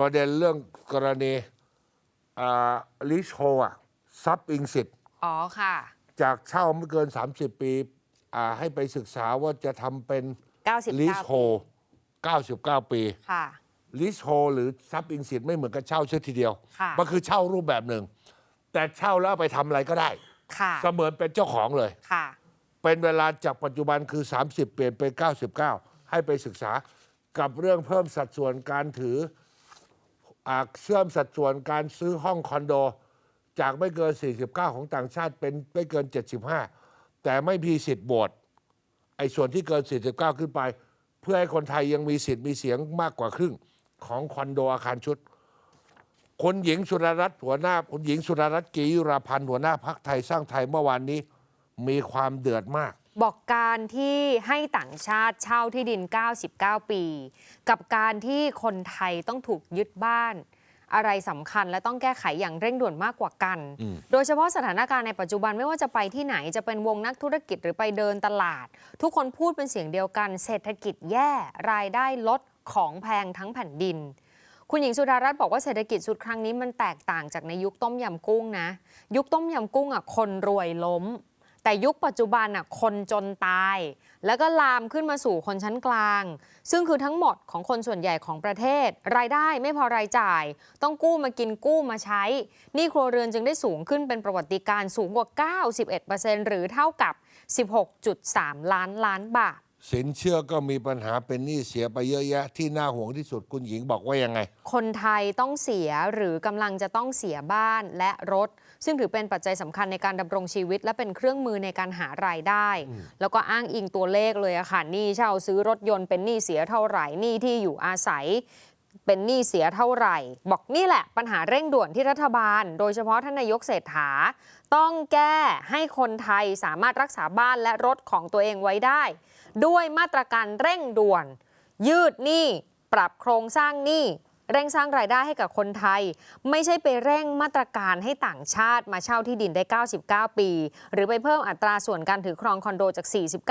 ประเด็นเรื่องกรณีลิชโฮอะซับอิงสิทธิ์อ๋อค่ะ จากเช่าไม่เกิน 30 ปีอ่าให้ไปศึกษาว่าจะทำเป็น99ลิชปีโฮ99 ปีค่ะลิชโฮหรือซับอิงสิทธิ์ไม่เหมือนกับเช่าเช่นทีเดียวค่ะมันคือเช่ารูปแบบหนึ่ง แต่เช่าแล้วเอาไปทำอะไรก็ได้ค่ะเสมือนเป็นเจ้าของเลยค่ะเป็นเวลาจากปัจจุบันคือ 30 เปลี่ยนเป็น 99 ให้ไปศึกษากับเรื่องเพิ่มสัดส่วนการถือ อาเชื่อมสัดส่วนการซื้อห้องคอนโด จากไม่เกิน 49 ของต่างชาติเป็นไม่เกิน 75 แต่ไม่มีสิทธิ์โหวตไอ้ส่วนที่เกิน 49 ขึ้นไป เพื่อให้คนไทยยังมีสิทธิ์มีเสียงมากกว่าครึ่งของคอนโดอาคารชุดคนหญิงสุดารัตน์หัวหน้าคุณหญิงสุดารัตน์กียุราพันธ์หัวหน้าพักไทยสร้างไทยเมื่อวานนี้ มีความเดือดมาก บอกการที่ให้ต่างชาติเช่าที่ดิน 99 ปี กับการที่คนไทยต้องถูกยึดบ้าน อะไรสำคัญและต้องแก้ไขอย่างเร่งด่วนมากกว่ากันอืมโดยเฉพาะสถานการณ์ในปัจจุบันไม่ว่าจะไปที่ไหนจะเป็นวงนักธุรกิจหรือไปเดินตลาด ทุกคนพูดเป็นเสียงเดียวกัน เศรษฐกิจแย่รายได้ลดของแพงทั้งแผ่นดินคุณหญิงสุดารัตน์บอกว่าเศรษฐกิจสุดครั้งนี้มันแตกต่างจากในยุคต้มยำกุ้งนะ ยุคต้มยำกุ้งอะคนรวยล้ม แต่ยุคปัจจุบันน่ะคนจนตาย แล้วก็ลามขึ้นมาสู่คนชั้นกลาง ซึ่งคือทั้งหมดของคนส่วนใหญ่ของประเทศ รายได้ไม่พอรายจ่าย ต้องกู้มากินกู้มาใช้ นี่ครัวเรือนจึงได้สูงขึ้นเป็นประวัติการณ์สูงกว่า 91%หรือเท่ากับ 16.3 ล้านล้านบาท สินเชื่อก็มีปัญหาเป็นหนี้เสียไปเยอะแยะ ที่น่าห่วงที่สุดคุณหญิงบอกว่ายังไง คนไทยต้องเสียหรือกำลังจะต้องเสียบ้านและรถ ซึ่งถือเป็นปัจจัยสำคัญในการดำรงชีวิต และเป็นเครื่องมือในการหารายได้ แล้วก็อ้างอิงตัวเลขเลยอะค่ะหนี้เช่าซื้อรถยนต์เป็นหนี้เสียเท่าไหร่หนี้ที่อยู่อาศัย เป็นหนี้เสียเท่าไหร่ บอกนี่แหละปัญหาเร่งด่วนที่รัฐบาล โดยเฉพาะท่านนายกเศรษฐา ต้องแก้ให้คนไทยสามารถรักษาบ้านและรถของตัวเองไว้ได้ ด้วยมาตรการเร่งด่วน ยืดหนี้ ปรับโครงสร้างหนี้ เร่งสร้างรายได้ให้กับคนไทย ไม่ใช่ไปเร่งมาตรการให้ต่างชาติมาเช่าที่ดินได้ 99 ปี หรือไปเพิ่มอัตราส่วนการถือครองคอนโดจาก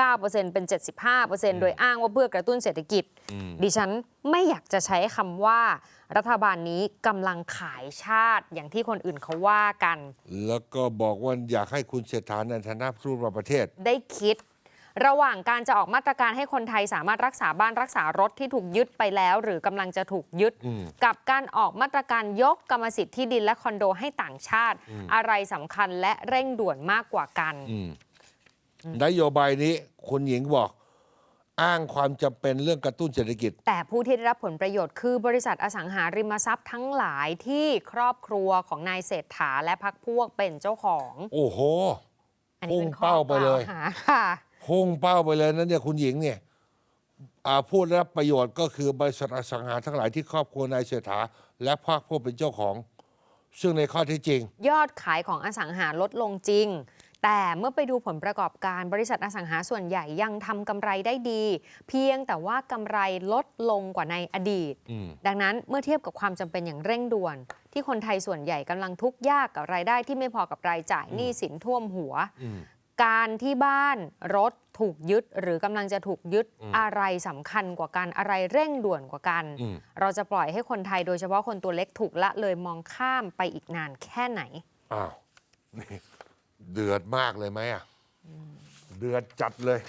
49%เป็น 75%โดยอ้างว่าเพื่อกระตุ้นเศรษฐกิจ ดิฉันไม่อยากจะใช้คำว่า รัฐบาลนี้กำลังขายชาติอย่างที่คนอื่นเขาว่ากัน แล้วก็บอกว่าอยากให้คุณเศรษฐาในฐานะผู้นำประเทศ ได้คิด ระหว่างการจะออกมาตรการให้คนไทยสามารถรักษาบ้านรักษารถที่ถูกยึดไปแล้ว หรือกำลังจะถูกยึดอืมกับการออกมาตรการยกกรรมสิทธิ์ที่ดินและคอนโดให้ต่างชาติ อะไรสำคัญและเร่งด่วนมากกว่ากันอืมนโยบายนี้คุณหญิงบอกอ้างความจำเป็นเรื่องกระตุ้นเศรษฐกิจ แต่ผู้ที่ได้รับผลประโยชน์คือบริษัทอสังหาริมทรัพย์ทั้งหลายที่ครอบครัวของนายเศรษฐาและพักพวกเป็นเจ้าของ โอ้โหอันนี้เป็นข้อพุ่งเป้าไปเลยกวหาค่ะ พุ่งเป้าไปเลยนะเนี่ยคุณหญิงเนี่ยอ่าผู้ได้รับประโยชน์ก็คือบริษัทอสังหาทั้งหลายที่ครอบครัวนายเศรษฐาและพรรคพวกเป็นเจ้าของ ซึ่งในข้อเที่จริง ยอดขายของอสังหาลดลงจริง แต่เมื่อไปดูผลประกอบการบริษัทอสังหาส่วนใหญ่ยังทำกำไรได้ดี เพียงแต่ว่ากำไรลดลงกว่าในอดีตอืมดังนั้นเมื่อเทียบกับความจำเป็นอย่างเร่งด่วน ที่คนไทยส่วนใหญ่กำลังทุกข์ยากกับรายได้ที่ไม่พอกับรายจ่ายหนี้สินท่วมหัวอืม การที่บ้านรถถูกยึดหรือกำลังจะถูกยึดอืมอะไรสำคัญกว่ากันอะไรเร่งด่วนกว่ากันอืมเราจะปล่อยให้คนไทยโดยเฉพาะคนตัวเล็กถูกละเลยมองข้ามไปอีกนานแค่ไหนอ้าวนี่เดือดมากเลยไหมอะเดือดจัดเลย